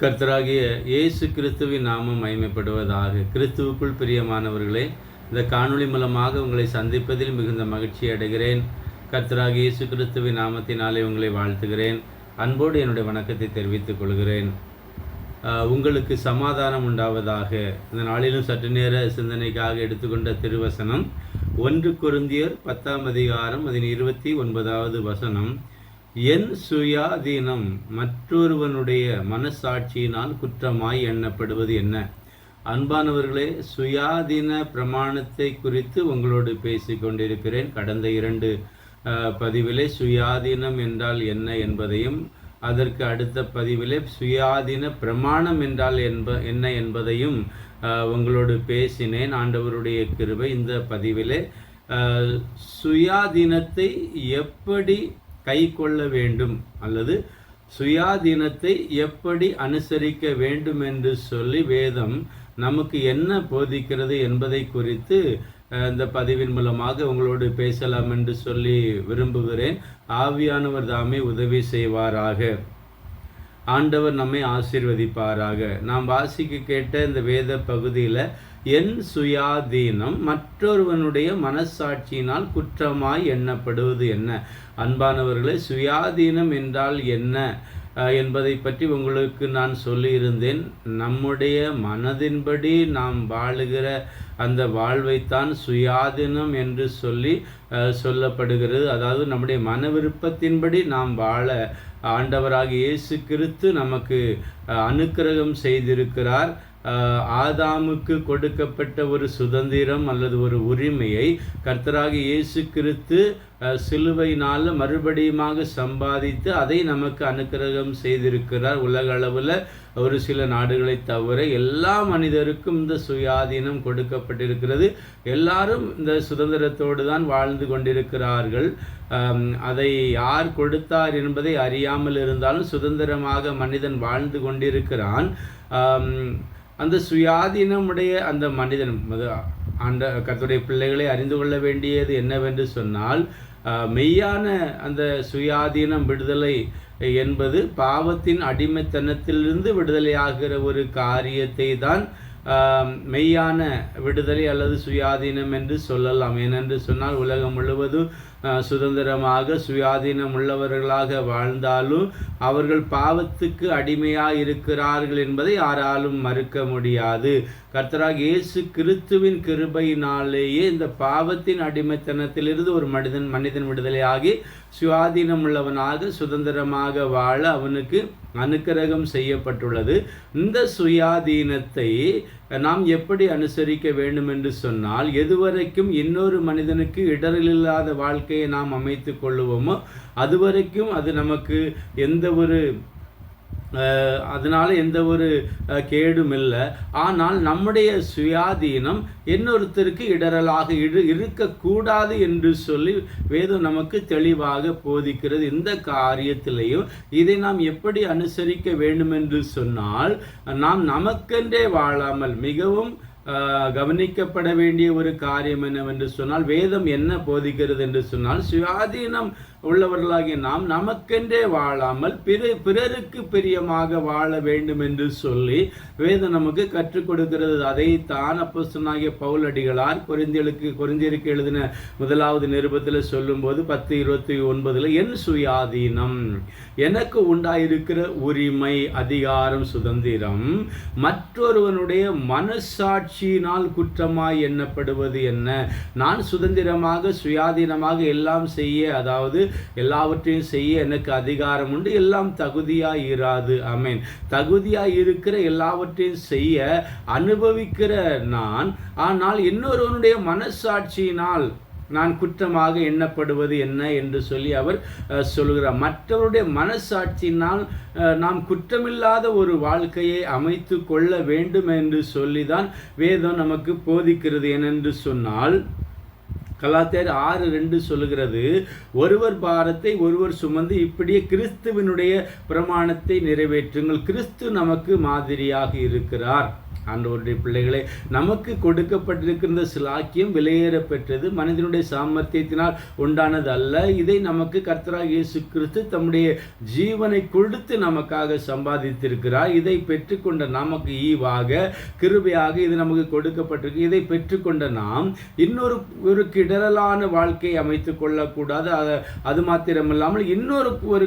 கர்த்தராகிய இயேசு கிறிஸ்துவின் நாமம் மயமைப்படுவதாக கிறிஸ்துவுக்குள் பிரியமானவர்களே இந்த காணொளி மூலமாக உங்களை சந்திப்பதில் மிகுந்த மகிழ்ச்சி அடைகிறேன். கர்த்தராகிய இயேசு கிறிஸ்துவின் நாமத்தினாலே உங்களை வாழ்த்துகிறேன். அன்போடு என்னுடைய வணக்கத்தை தெரிவித்துக் கொள்கிறேன். உங்களுக்கு சமாதானம் உண்டாவதாக இந்த நாளிலும் சற்று நேர சிந்தனைக்காக எடுத்துக்கொண்ட திருவசனம் ஒன்று குருந்தியர் பத்தாம் அதிகாரம் அதன் இருபத்தி ஒன்பதாவது வசனம். என் சுயாதீனம் மற்றொருவனுடைய மனசாட்சியினால் குற்றமாய் எண்ணப்படுவது என்ன? அன்பானவர்களே சுயாதீன பிரமாணத்தை குறித்து உங்களோடு பேசிக்கொண்டிருக்கிறேன் கடந்த இரண்டு பதிவிலே சுயாதீனம் என்றால் என்ன என்பதையும் அதற்கு அடுத்த பதிவிலே சுயாதீன பிரமாணம் என்றால் என்ப என்ன என்பதையும் உங்களோடு பேசினேன். ஆண்டவருடைய கிருபை இந்த பதிவிலே சுயாதீனத்தை எப்படி கை கொள்ள வேண்டும் அல்லது சுயாதீனத்தை எப்படி அனுசரிக்க வேண்டும் என்று சொல்லி வேதம் நமக்கு என்ன போதிக்கிறது என்பதை குறித்து இந்த பதிவின் மூலமாக உங்களோடு பேசலாம் என்று சொல்லி விரும்புகிறேன். ஆவியானவர் தாமே உதவி செய்வாராக. ஆண்டவர் நம்மை ஆசீர்வதிப்பாராக. நாம் வாசிக்க கேட்ட இந்த வேத பகுதியில் என் சுயாதீனம் மற்றொருவனுடைய மனசாட்சியினால் குற்றமாய் எண்ணப்படுவது என்ன? அன்பானவர்களே சுயாதீனம் என்றால் என்ன? என்பதை பற்றி உங்களுக்கு நான் சொல்லியிருந்தேன். நம்முடைய மனதின்படி நாம் வாழுகிற அந்த வாழ்வைத்தான் சுயாதீனம் என்று சொல்லி சொல்லப்படுகிறது. அதாவது நம்முடைய மன விருப்பத்தின்படி நாம் வாழ ஆண்டவராக இயேசு கிறிஸ்து நமக்கு அனுக்கிரகம் செய்திருக்கிறார். ஆதாமுக்கு கொடுக்கப்பட்ட ஒரு சுதந்திரம் அல்லது ஒரு உரிமையை கர்த்தராக இயேசு கிறிஸ்து சிலுவையினால் மறுபடியுமாக சம்பாதித்து அதை நமக்கு அனுக்கிரகம் செய்திருக்கிறார். உலக அளவில் ஒரு சில நாடுகளை தவிர எல்லா மனிதருக்கும் இந்த சுயாதீனம் கொடுக்கப்பட்டிருக்கிறது. எல்லாரும் இந்த சுதந்திரத்தோடு தான் வாழ்ந்து கொண்டிருக்கிறார்கள். அதை யார் கொடுத்தார் என்பதை அறியாமல் இருந்தாலும் சுதந்திரமாக மனிதன் வாழ்ந்து கொண்டிருக்கிறான். அந்த சுயாதீனமுடைய அந்த மனிதன் அது அந்த கத்துடைய பிள்ளைகளை அறிந்து கொள்ள வேண்டியது என்னவென்று சொன்னால் மெய்யான அந்த சுயாதீனம் விடுதலை என்பது பாவத்தின் அடிமைத்தனத்திலிருந்து விடுதலையாகிற ஒரு காரியத்தை தான் மெய்யான விடுதலை அல்லது சுயாதீனம் என்று சொல்லலாம். ஏனென்று சொன்னால் உலகம் முழுவதும் சுதந்திரமாக சுயாதீனம் உள்ளவர்களாக வாழ்ந்தாலும் அவர்கள் பாவத்துக்கு அடிமையாக இருக்கிறார்கள் என்பதை யாராலும் மறுக்க முடியாது. கர்த்தராக இயேசு கிறிஸ்துவின் கிருபையினாலேயே இந்த பாவத்தின் அடிமைத்தனத்திலிருந்து ஒரு மனிதன் மனிதன் விடுதலையாகி சுயாதீனம் உள்ளவனாக சுதந்திரமாக வாழ அவனுக்கு அனுக்கிரகம் செய்யப்பட்டுள்ளது. இந்த சுயாதீனத்தை நாம் எப்படி அனுசரிக்க வேண்டும் என்று சொன்னால் எதுவரைக்கும் இன்னொரு மனிதனுக்கு இடரில்லாத வாழ்க்கையை நாம் அமைத்து கொள்ளுவோமோ அதுவரைக்கும் அது நமக்கு எந்த ஒரு அதனால் எந்த ஒரு கேடும் இல்லை. ஆனால் நம்முடைய சுயாதீனம் இன்னொருத்தருக்கு இடரலாக இரு இருக்கக்கூடாது என்று சொல்லி வேதம் நமக்கு தெளிவாக போதிக்கிறது. இந்த காரியத்திலையும் இதை நாம் எப்படி அனுசரிக்க வேண்டும் என்று சொன்னால் நாம் நமக்கென்றே வாழாமல் மிகவும் கவனிக்கப்பட வேண்டிய ஒரு காரியம் என்னவென்று சொன்னால் வேதம் என்ன போதிக்கிறது என்று சொன்னால் சுயாதீனம் உள்ளவர்களாகிய நாம் நமக்கென்றே வாழாமல் பிற பிறருக்கு பிரியமாக வாழ வேண்டும் என்று சொல்லி வேதம் நமக்கு கற்றுக் கொடுக்கிறது. அதைத்தான் அப்போஸ்தலனாகிய பவுலடிகளார் கொரிந்தியலுக்கு கொரிந்தியருக்கு எழுதின முதலாவது நிருபத்தில் சொல்லும்போது பத்து இருபத்தி ஒன்பதில் என் சுயாதீனம் எனக்கு உண்டாயிருக்கிற உரிமை அதிகாரம் சுதந்திரம் மற்றொருவனுடைய மனசாட்சியினால் குற்றமாய் எண்ணப்படுவது என்ன? நான் சுதந்திரமாக சுயாதீனமாக எல்லாம் செய்ய அதாவது எல்லாவற்றையும் செய்ய எனக்கு அதிகாரம் உண்டு. எல்லாம் தகுதியாய் இராது அமேன் தகுதியாக இருக்கிற எல்லாவற்றையும் செய்ய அனுபவிக்கிற நான் ஆனால் இன்னொருவனுடைய மனசாட்சியினால் நான் குற்றமாக எண்ணப்படுவது என்ன என்று சொல்லி அவர் அஹ், சொல்கிறார் மற்றவருடைய மனசாட்சியினால் நாம் குற்றமில்லாத ஒரு வாழ்க்கையை அமைத்து கொள்ள வேண்டும் என்று சொல்லிதான் வேதம் நமக்கு போதிக்கிறது ஏனென்று சொன்னால் கலாத்தியர் ஆறு ரெண்டு சொல்லுகிறது ஒருவர் பாரத்தை ஒருவர் சுமந்து இப்படியே கிறிஸ்துவினுடைய பிரமாணத்தை நிறைவேற்றுங்கள். கிறிஸ்து நமக்கு மாதிரியாக இருக்கிறார். ஆண்டவருடைய பிள்ளைகளே நமக்கு கொடுக்கப்பட்டிருக்கின்ற சிலாக்கியம் விலையேற பெற்றது மனிதனுடைய சாமர்த்தியத்தினால் உண்டானது அல்ல இதை நமக்கு கர்த்தராக இயேசு கிறிஸ்து தம்முடைய ஜீவனை கொடுத்து நமக்காக சம்பாதித்திருக்கிறார். இதை பெற்றுக்கொண்ட நமக்கு ஈவாக கிருபையாக இது நமக்கு கொடுக்கப்பட்டிருக்கு. இதை பெற்றுக்கொண்ட நாம் இன்னொரு ஒரு கிடரலான வாழ்க்கையை அமைத்து கொள்ளக்கூடாது. அது அது மாத்திரமில்லாமல் இன்னொரு ஒரு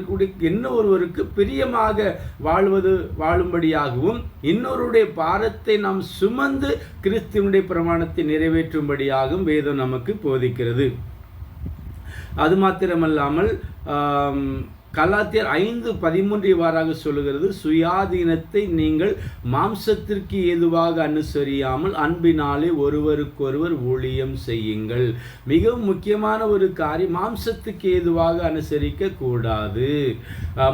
இன்னொருவருக்கு பிரியமாக வாழ்வது வாழும்படியாகவும் இன்னொருடைய பாரத்தை நாம் சுமந்து கிறிஸ்துவனுடைய பிரமாணத்தை நிறைவேற்றும்படியாகவும் வேதம் நமக்கு போதிக்கிறது. அது மாத்திரமல்லாமல் கலாத்தியர் ஐந்து பதிமூன்று இவ்வாறாக சொல்லுகிறது சுயாதீனத்தை நீங்கள் மாம்சத்திற்கு ஏதுவாக அனுசரியாமல் அன்பினாலே ஒருவருக்கொருவர் ஊழியம் செய்யுங்கள். மிகவும் முக்கியமான ஒரு காரியம் மாம்சத்துக்கு ஏதுவாக அனுசரிக்க கூடாது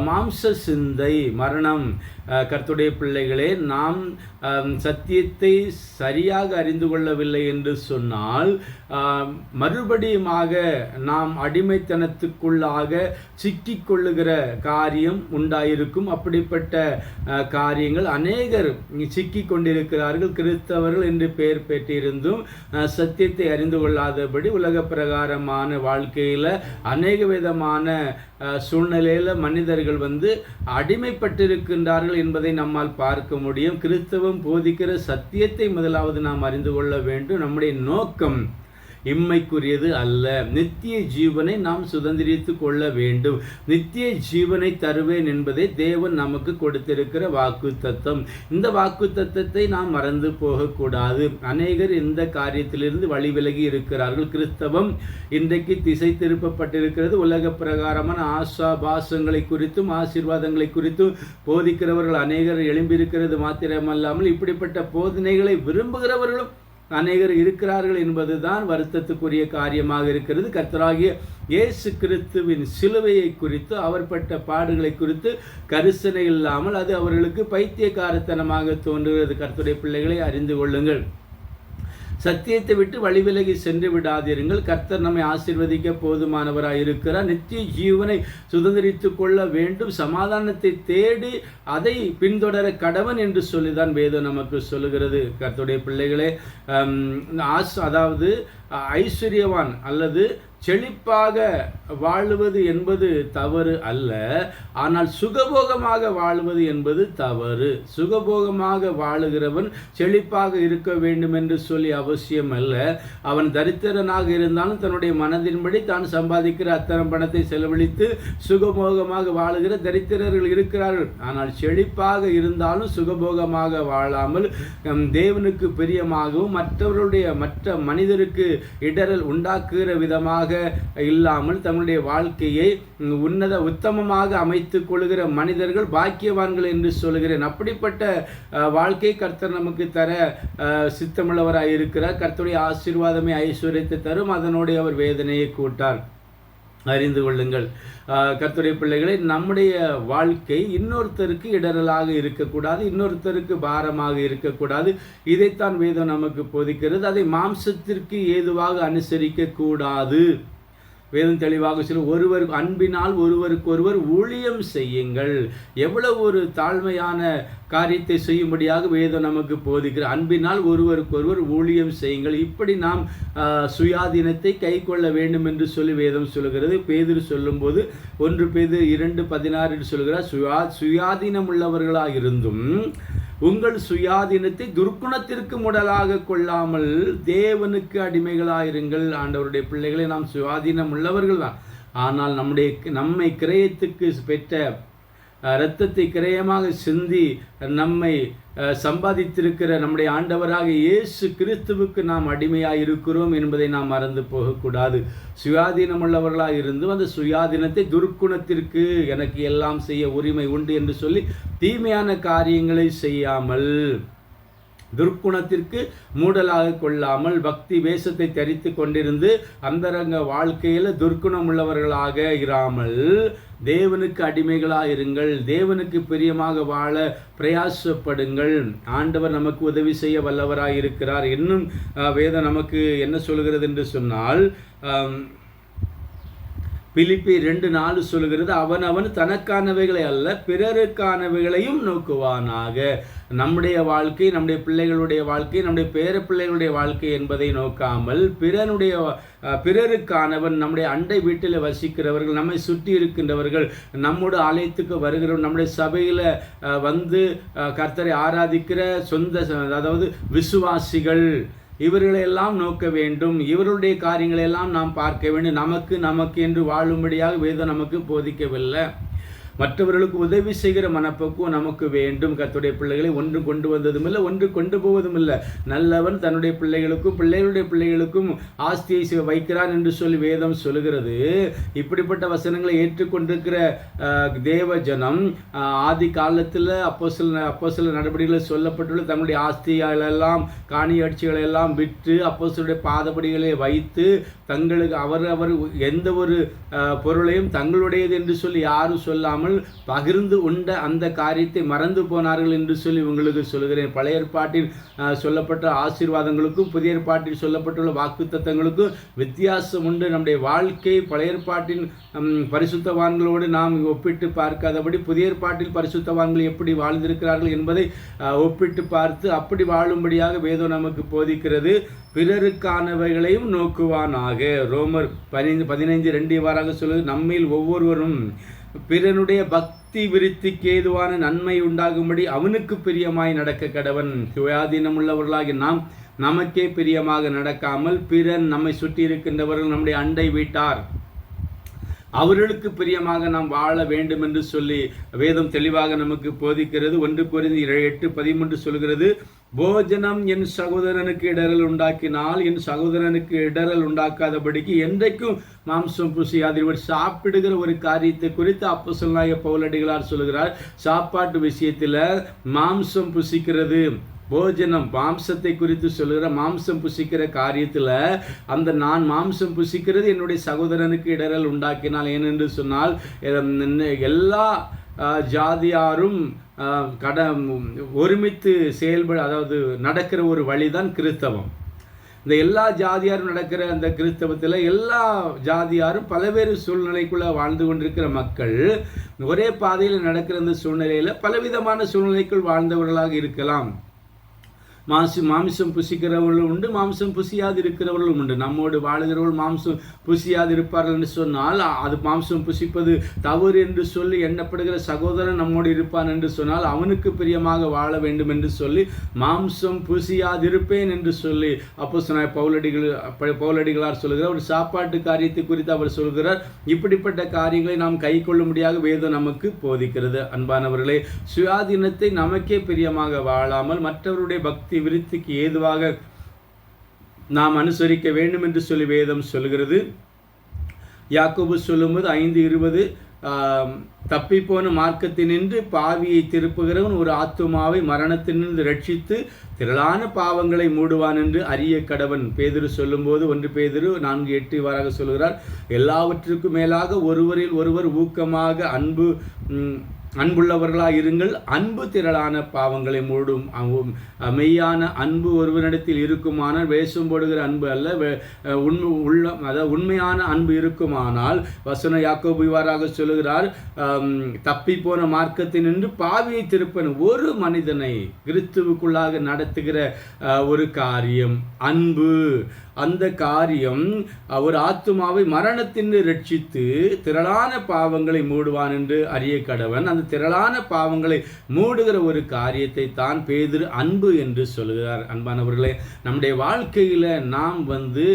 மாம்ச சிந்தை மரணம் கர்த்துடைய பிள்ளைகளே நாம் சத்தியத்தை சரியாக அறிந்து கொள்ளவில்லை என்று சொன்னால் மறுபடியுமாக நாம் அடிமைத்தனத்துக்குள்ளாக சிக்கிக்கொள்ளுகிற காரியம் உண்டாயிருக்கும். அப்படிப்பட்ட காரியங்கள் அநேகர் சிக்கி கொண்டிருக்கிறார்கள். கிறிஸ்தவர்கள் என்று பெயர் பெற்றிருந்தும் சத்தியத்தை அறிந்து கொள்ளாதபடி உலக பிரகாரமான வாழ்க்கையில் அநேக விதமான சூழ்நிலையில் மனிதர்கள் வந்து அடிமைப்பட்டிருக்கின்றார்கள் என்பதை நம்மால் பார்க்க முடியும். கிறிஸ்தவம் போதிக்கிற சத்தியத்தை முதலாவது நாம் அறிந்து கொள்ள வேண்டும். நம்முடைய நோக்கம் இம்மைக்குரியது அல்ல. நித்திய ஜீவனை நாம் சுதந்திரித்து கொள்ள வேண்டும். நித்திய ஜீவனை தருவேன் என்பதை தேவன் நமக்கு கொடுத்திருக்கிற வாக்கு தத்துவம் இந்த வாக்கு தத்துவத்தை நாம் மறந்து போகக்கூடாது. அநேகர் இந்த காரியத்திலிருந்து வழி விலகி இருக்கிறார்கள். கிறிஸ்தவம் இன்றைக்கு திசை திருப்பப்பட்டிருக்கிறது. உலக பிரகாரமான ஆசா பாசங்களை குறித்தும் ஆசீர்வாதங்களை குறித்தும் போதிக்கிறவர்கள் அநேகர் எழும்பியிருக்கிறது. மாத்திரமல்லாமல் இப்படிப்பட்ட போதனைகளை விரும்புகிறவர்களும் அநேகர் இருக்கிறார்கள் என்பதுதான் வருத்தத்துக்குரிய காரியமாக இருக்கிறது. கர்த்தராகிய இயேசு கிறிஸ்துவின் சிலுவையை குறித்து அவர் பட்ட பாடுகளை குறித்து கரிசனை இல்லாமல் அது அவர்களுக்கு பைத்தியக்காரத்தனமாக தோன்றுகிறது. கர்த்தருடைய பிள்ளைகளை அறிந்து கொள்ளுங்கள். சத்தியத்தை விட்டு வழிவிலகி சென்று விடாதீர்கள் கர்த்தர் நம்மை ஆசிர்வதிக்க போதுமானவராக இருக்கிறார். நித்திய ஜீவனை சுதந்திரித்து கொள்ள வேண்டும். சமாதானத்தை தேடி அதை பின்தொடர கடவன் என்று சொல்லிதான் வேதம் நமக்கு சொல்லுகிறது. கர்த்தருடைய பிள்ளைகளே அதாவது ஐஸ்வர்யவான் அல்லது செழிப்பாக வாழுவது என்பது தவறு அல்ல. ஆனால் சுகபோகமாக வாழுவது என்பது தவறு. சுகபோகமாக வாழுகிறவன் செழிப்பாக இருக்க வேண்டும் என்று சொல்லி அவசியம் அல்ல. அவன் தரித்திரனாக இருந்தாலும் தன்னுடைய மனதின்படி தான் சம்பாதிக்கிற அத்தனை பணத்தை செலவழித்து சுகபோகமாக வாழுகிற தரித்திரர்கள் இருக்கிறார்கள். ஆனால் செழிப்பாக இருந்தாலும் சுகபோகமாக வாழாமல் தேவனுக்கு பிரியமாகவும் மற்றவர்களுடைய மற்ற மனிதருக்கு இடரல் உண்டாக்குகிற விதமாக இல்லாமல் தங்களுடைய வாழ்க்கையை உன்னத உத்தமமாக அமைத்து கொள்கிற மனிதர்கள் பாக்கியவான்கள் என்று சொல்கிறேன். அப்படிப்பட்ட வாழ்க்கை கர்த்தர் நமக்கு தர சித்தமுள்ளவராக இருக்கிறார் கர்த்தருடைய ஆசீர்வாதமே ஐஸ்வர்யத்தை தரும். அதனுடைய அவர் வேதனையை கூட்டார். அறிந்து கொள்ளுங்கள். கத்துடைய பிள்ளைகளை நம்முடைய வாழ்க்கை இன்னொருத்தருக்கு இடரலாக இருக்கக்கூடாது இன்னொருத்தருக்கு பாரமாக இருக்கக்கூடாது. இதைத்தான் வேதம் நமக்கு போதிக்கிறது. அதை மாம்சத்திற்கு ஏதுவாக அனுசரிக்க கூடாது வேதம் தெளிவாக சொல்ல ஒருவர் அன்பினால் ஒருவருக்கு ஒருவர் ஊழியம் செய்யுங்கள். எவ்வளவு ஒரு தாழ்மையான காரியத்தை செய்யும்படியாக வேதம் நமக்கு போதிக்கிற அன்பினால் ஒருவருக்கு ஒருவர் ஊழியம் செய்யுங்கள். இப்படி நாம் சுயாதீனத்தை கை கொள்ள வேண்டும் என்று சொல்லி வேதம் சொல்கிறது பேதிர் சொல்லும்போது ஒன்று பேது இரண்டு பதினாறு என்று சொல்கிறார் சுயா சுயாதீனம் உள்ளவர்களாக இருந்தும் உங்கள் சுயாதீனத்தை துர்க்குணத்திற்கு முடலாக கொள்ளாமல் தேவனுக்கு அடிமைகளாயிருங்கள். ஆண்டவருடைய பிள்ளைகளை நாம் சுயாதீனம் உள்ளவர்கள் தான் ஆனால் நம்முடைய நம்மை கிரயத்துக்கு பெற்ற இரத்தத்தை கிரயமாக சிந்தி நம்மை சம்பாதித்திருக்கிற நம்முடைய ஆண்டவராக இயேசு கிறிஸ்துவுக்கு நாம் அடிமையாக இருக்கிறோம் என்பதை நாம் மறந்து போகக்கூடாது. சுயாதீனம் உள்ளவர்களாக இருந்து அந்த சுயாதீனத்தை துர்க்குணத்திற்கு எனக்கு எல்லாம் செய்ய உரிமை உண்டு என்று சொல்லி தீமையான காரியங்களை செய்யாமல் துர்க்குணத்திற்கு மூடலாக கொள்ளாமல் பக்தி வேஷத்தை தரித்து கொண்டிருந்து அந்தரங்க வாழ்க்கையில் துர்க்குணம் உள்ளவர்களாக இராமல் தேவனுக்கு அடிமைகளாக இருங்கள் தேவனுக்கு பிரியமாக வாழ பிரயாசப்படுங்கள். ஆண்டவர் நமக்கு உதவி செய்ய வல்லவராக இருக்கிறார் இன்னும் வேதம் நமக்கு என்ன சொல்கிறது என்று சொன்னால் பிலிப்பி ரெண்டு நாலு சொல்லுகிறது அவன் அவன் தனக்கானவைகளை அல்ல பிறருக்கானவைகளையும் நோக்குவானாக. நம்முடைய வாழ்க்கை நம்முடைய பிள்ளைகளுடைய வாழ்க்கை நம்முடைய பேர பிள்ளைகளுடைய வாழ்க்கை என்பதை நோக்காமல் பிறனுடைய பிறருக்கானவன் நம்முடைய அண்டை வீட்டில் வசிக்கிறவர்கள் நம்மை சுற்றி இருக்கின்றவர்கள் நம்முடைய ஆலயத்துக்கு வருகிறவன் நம்முடைய சபையில் வந்து கர்த்தரை ஆராதிக்கிற சொந்த அதாவது விசுவாசிகள். இவர்களையெல்லாம் நோக்க வேண்டும். இவருடைய காரியங்களெல்லாம் நாம் பார்க்க வேண்டும். நமக்கு நமக்கு என்று வாழும்படியாக வேதம் நமக்கு போதிக்கவில்லை. மற்றவர்களுக்கு உதவி செய்கிற மனப்பக்குவம் நமக்கு வேண்டும். கத்துடைய பிள்ளைகளை ஒன்று கொண்டு வந்ததும் இல்லை ஒன்று கொண்டு போவதும் இல்லை. நல்லவன் தன்னுடைய பிள்ளைகளுக்கும் பிள்ளைகளுடைய பிள்ளைகளுக்கும் ஆஸ்தியை வைக்கிறான் என்று சொல்லி வேதம் சொல்லுகிறது. இப்படிப்பட்ட வசனங்களை ஏற்றுக்கொண்டிருக்கிற தேவ ஜனம் ஆதி காலத்தில் அப்போ சில அப்போ சில நடவடிக்கைகள் சொல்லப்பட்டுள்ள தன்னுடைய ஆஸ்திகளெல்லாம் காணியாட்சிகளெல்லாம் விற்று அப்போ சில பாதப்படிகளை வைத்து தங்களுக்கு அவர் அவர் எந்த ஒரு பொருளையும் தங்களுடையது என்று சொல்லி யாரும் சொல்லாமல் இல்லாமல் பகிர்ந்து உண்ட அந்த காரியத்தை மறந்து போனார்கள் என்று சொல்லி உங்களுக்கு சொல்கிறேன் பழைய ஏற்பாட்டில் சொல்லப்பட்ட ஆசீர்வாதங்களுக்கும் புதிய ஏற்பாட்டில் சொல்லப்பட்டுள்ள வாக்கு தத்தங்களுக்கும் வித்தியாசம் உண்டு. நம்முடைய வாழ்க்கை பழைய ஏற்பாட்டின் பரிசுத்தவான்களோடு நாம் ஒப்பிட்டு பார்க்காதபடி புதிய ஏற்பாட்டில் பரிசுத்தவான்கள் எப்படி வாழ்ந்திருக்கிறார்கள் என்பதை ஒப்பிட்டு பார்த்து அப்படி வாழும்படியாக வேதம் நமக்கு போதிக்கிறது. பிறருக்கானவைகளையும் நோக்குவானாக. ரோமர் பதினைந்து பதினைந்து ரெண்டு வாராக சொல்லுவது நம்மில் ஒவ்வொருவரும் பிறனுடைய பக்தி விருத்திக்கு ஏதுவான நன்மை உண்டாகும்படி அவனுக்கு பிரியமாய் நடக்க கடவன். சுயாதீனம் உள்ளவர்களாகி நாம் நமக்கே பிரியமாக நடக்காமல் பிறன் நம்மை சுற்றி இருக்கின்றவர்கள் நம்முடைய அண்டை வீட்டார். அவர்களுக்கு பிரியமாக நாம் வாழ வேண்டும் என்று சொல்லி வேதம் தெளிவாக நமக்கு போதிக்கிறது. ஒன்று குறைந்து எட்டு பதிமூன்று சொல்கிறது போஜனம் என் சகோதரனுக்கு இடரல் உண்டாக்கினால் என் சகோதரனுக்கு இடரல் உண்டாக்காதபடிக்கு என்றைக்கும் மாம்சம் புசியாது இவர் சாப்பிடுகிற ஒரு காரியத்தை குறித்து அப்போ சொல்லாய பவுலடிகளார் சொல்கிறார். சாப்பாட்டு விஷயத்தில் மாம்சம் புசிக்கிறது. போஜனம் மாம்சத்தை குறித்து சொல்லுகிற மாம்சம் புசிக்கிற காரியத்தில் அந்த நான் மாம்சம் புசிக்கிறது என்னுடைய சகோதரனுக்கு இடரல் உண்டாக்கினால் ஏனென்று சொன்னால் எல்லா ஜாதியாரும் கட ஒருமித்து செயல்பட அதாவது நடக்கிற ஒரு வழிதான் கிறிஸ்தவம். இந்த எல்லா ஜாதியாரும் நடக்கிற அந்த கிறிஸ்தவத்தில் எல்லா ஜாதியாரும் பல்வேறு சூழ்நிலைக்குள்ளே வாழ்ந்து கொண்டிருக்கிற மக்கள் ஒரே பாதையில் நடக்கிற அந்த சூழ்நிலையில் பலவிதமான சூழ்நிலைக்குள் வாழ்ந்தவர்களாக இருக்கலாம். மாசு மாமிசம் புசிக்கிறவர்களும் உண்டு மாம்சம் புசியாது இருக்கிறவர்களும் உண்டு. நம்மோடு வாழுகிறவர்கள் மாம்சம் புசியாது இருப்பார்கள் என்று சொன்னால் அது மாம்சம் புசிப்பது தவறு என்று சொல்லி எண்ணப்படுகிற சகோதரன் நம்மோடு இருப்பான் என்று சொன்னால் அவனுக்கு பிரியமாக வாழ வேண்டும் என்று சொல்லி மாம்சம் புசியாதிருப்பேன் என்று சொல்லி அப்போ சொன்ன பவுலடிகள் பவுலடிகளார் சொல்கிறார் ஒரு சாப்பாட்டு காரியத்தை குறித்து அவர் சொல்கிறார் இப்படிப்பட்ட காரியங்களை நாம் கை கொள்ள முடியாத வேதம் நமக்கு போதிக்கிறது. அன்பானவர்களே சுயாதீனத்தை நமக்கே பிரியமாக வாழாமல் மற்றவருடைய பக்தி பக்தி விருத்திக்கு ஏதுவாக நாம் அனுசரிக்க வேண்டும் என்று சொல்லி வேதம் சொல்கிறது யாக்கோபு சொல்லும்போது ஐந்து இருபது தப்பிப்போன மார்க்கத்தினின்று பாவியை திருப்புகிறவன் ஒரு ஆத்துமாவை மரணத்தினின்று ரட்சித்து திரளான பாவங்களை மூடுவான் என்று அரிய கடவன் பேதிரு சொல்லும்போது ஒன்று பேதிரு நான்கு எட்டு வாராக சொல்கிறார் எல்லாவற்றுக்கும் மேலாக ஒருவரில் ஒருவர் ஊக்கமாக அன்பு அன்புள்ளவர்களாக இருங்கள். அன்பு திரளான பாவங்களை மூடும் மெய்யான அன்பு ஒருவனிடத்தில் இருக்குமானால் வேஷம் போடுகிற அன்பு அல்ல. உண்மை உள்ள அதாவது உண்மையான அன்பு இருக்குமானால் வசன யாக்கோபுவாராக சொல்லுகிறார் தப்பி போன மார்க்கத்தினின்று பாவியை திருப்பன் ஒரு மனிதனை கிறிஸ்துவுக்குள்ளாக நடத்துகிற ஒரு காரியம். அன்பு. அந்த காரியம் ஒரு ஆத்துமாவை மரணத்தின் ரட்சித்து திரளான பாவங்களை மூடுவான் என்று அறிய கடவன். அந்த திரளான பாவங்களை மூடுகிற ஒரு காரியத்தை தான் பேதிரு அன்பு என்று சொல்கிறார். அன்பானவர்களே நம்முடைய வாழ்க்கையில் நாம் வந்து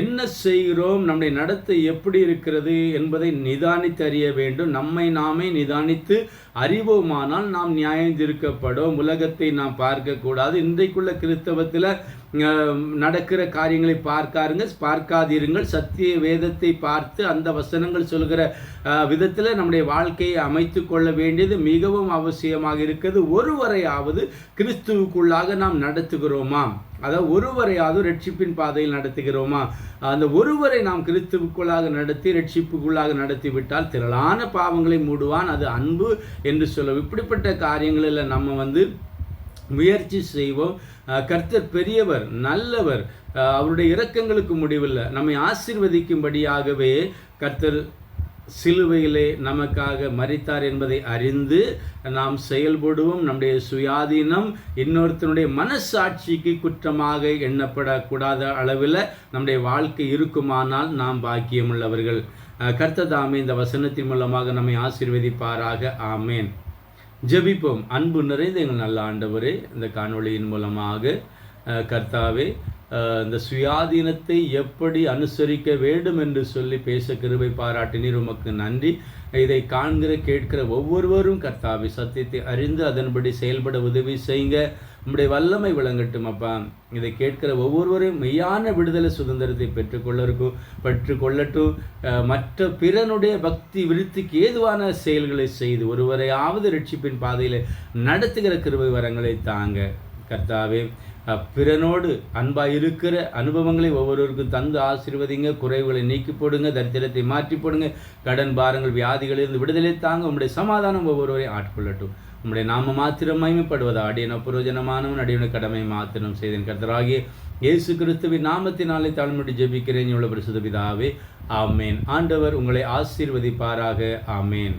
என்ன செய்கிறோம் நம்முடைய நடத்தை எப்படி இருக்கிறது என்பதை நிதானித்து அறிய வேண்டும். நம்மை நாமே நிதானித்து அறிவோமானால் நாம் நியாயம் திருக்கப்படும் உலகத்தை நாம் பார்க்கக்கூடாது. இன்றைக்குள்ள கிறிஸ்தவத்தில் நடக்கிற காரியங்களை பார்க்காருங்க பார்க்காதீருங்கள். சத்திய வேதத்தை பார்த்து அந்த வசனங்கள் சொல்கிற விதத்தில் நம்முடைய வாழ்க்கையை அமைத்து கொள்ள வேண்டியது மிகவும் அவசியமாக இருக்கிறது. ஒருவரையாவது கிறிஸ்துவுக்குள்ளாக நாம் நடத்துகிறோமா? அதாவது ஒருவரையாவது ரட்சிப்பின் பாதையில் நடத்துகிறோமா? அந்த ஒருவரை நாம் கிறிஸ்துவுக்குள்ளாக நடத்தி ரட்சிப்புக்குள்ளாக நடத்திவிட்டால் திரளான பாவங்களை மூடுவான். அது அன்பு என்று சொல்லுவோம் இப்படிப்பட்ட காரியங்களில் நம்ம வந்து முயற்சி செய்வோம். கர்த்தர் பெரியவர் நல்லவர். அவருடைய இரக்கங்களுக்கு முடிவில்லை. நம்மை ஆசிர்வதிக்கும்படியாகவே கர்த்தர் சிலுவையிலே நமக்காக மறித்தார் என்பதை அறிந்து நாம் செயல்படுவோம். நம்முடைய சுயாதீனம் இன்னொருத்தனுடைய மனசாட்சிக்கு குற்றமாக எண்ணப்படக்கூடாத அளவில் நம்முடைய வாழ்க்கை இருக்குமானால் நாம் பாக்கியமுள்ளவர்கள். கர்த்ததாமே இந்த வசனத்தின் மூலமாக நம்மை ஆசீர்வதிப்பாராக. ஆமேன். ஜெபிப்போம். அன்பு நிறைந்த எங்கள் நல்ல ஆண்டவரே இந்த காணொளியின் மூலமாக கர்த்தாவே இந்த சுயாதீனத்தை எப்படி அனுசரிக்க வேண்டும் என்று சொல்லி பேச கிருபை பாராட்டினீர். உமக்கு நன்றி. இதை காண்கிற கேட்கிற ஒவ்வொருவரும் கர்த்தாவை சத்தியத்தை அறிந்து அதன்படி செயல்பட உதவி செய்யுங்க உம்முடைய வல்லமை விளங்கட்டும் அப்பா. இதை கேட்கிற ஒவ்வொருவரும் மெய்யான விடுதலை சுதந்திரத்தை பெற்றுக்கொள்ளருக்கும் பெற்றுக்கொள்ளட்டும். மற்ற பிறனுடைய பக்தி விருத்திக்கு ஏதுவான செயல்களை செய்து ஒருவரையாவது ரட்சிப்பின் பாதையில் நடத்துகிற கிருபை வரங்களை தாங்க. கர்த்தாவே பிறனோடு அன்பாக இருக்கிற அனுபவங்களை ஒவ்வொருவருக்கும் தந்து ஆசீர்வதிங்க. குறைவுகளை நீக்கி போடுங்க தரித்திரத்தை மாற்றி போடுங்க. கடன் பாரங்கள் வியாதிகளிலிருந்து விடுதலை தாங்க உங்களுடைய சமாதானம் ஒவ்வொருவரையும் ஆட்கொள்ளட்டும். நம்முடைய நாம மாத்திரம் மகிமைப்படுவதா அடியன புரோஜனமானவன் அடியன கடமை மாத்திரம் செய்தேன். கர்த்தராகிய இயேசு கிறிஸ்துவின் நாமத்தினாலே தாழ்மையுடைய ஜெபிக்கிறேன். இவ்வளவு பிரசுத பிதாவே ஆமேன். ஆண்டவர் உங்களை ஆசீர்வதிப்பாராக. ஆமேன்.